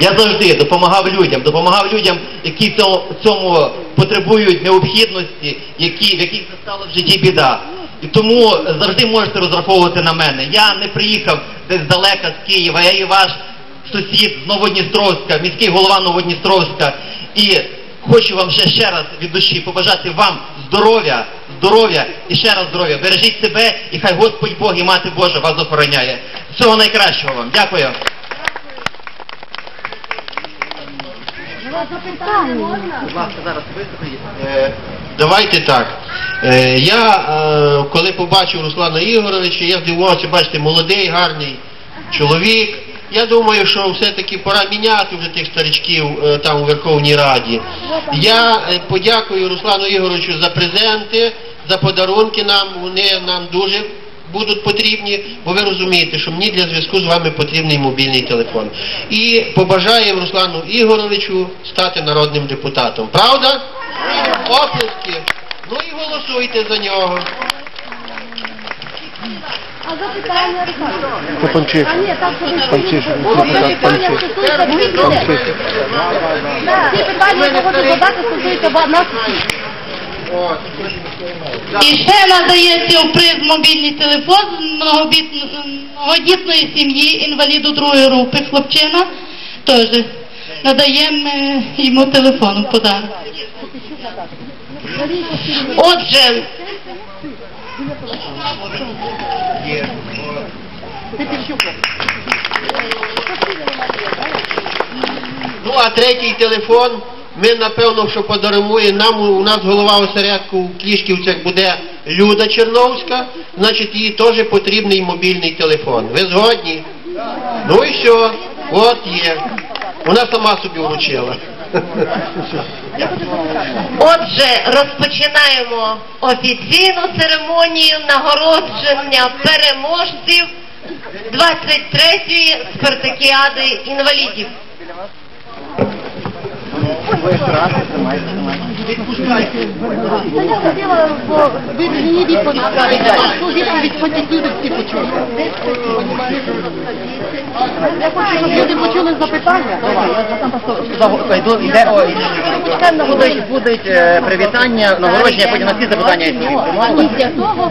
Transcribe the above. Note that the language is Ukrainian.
Я завжди допомагав людям, допомагав людям, які цьому, цьому потребують необхідності, які, в яких настала в житті біда. І тому завжди можете розраховувати на мене. Я не приїхав десь далека з Києва, я і ваш сусід з Новодністровська, міський голова Новодністровська. І хочу вам ще, ще раз від душі побажати вам здоров'я, здоров'я і ще раз здоров'я. Бережіть себе і хай Господь Бог і Мати Божа вас охороняє. Всього найкращого вам. Дякую. Будь ласка, зараз Е, Давайте так. Е, Я е, коли побачив Руслана Ігоровича, я здивувався, бачите, молодий, гарний чоловік. Я думаю, що все-таки пора міняти вже тих старичків там у Верховній Раді. Я подякую Руслану Ігоровичу за презенти, за подарунки нам. Вони нам дуже будуть потрібні, бо ви розумієте, що мені для зв'язку з вами потрібний мобільний телефон. І побажаємо Руслану Ігоровичу стати народним депутатом. Правда? Оплески. Ну і голосуйте за нього. А запитання Це Панчишин. А ні, так Панчишин, Питання стосується всіх людей. Ці питання, які хочу задати, стосуються нас всіх. І ще надається в приз мобільний телефон многобіт- многодітної сім'ї інваліду другої групи хлопчина. Теж надаємо е, йому телефон в подарок. Отже, Ну а третій телефон ми напевно, що подаруємо нам. У нас голова осередку в Клішківцях буде Люда Черновська, значить їй теж потрібний мобільний телефон. Ви згодні? Ну і все, от є. Вона сама собі вручила. Отже, розпочинаємо офіційну церемонію нагородження переможців 23-ї спартакіади інвалідів. Та я хотіла, бо ви мені відповідь скажете. Ту відповідь хочуть люди всі почути. Я хочу, щоб люди почули запитання. Будуть, будуть е, привітання, нагородження, потім на всі запитання. відповідь. Після того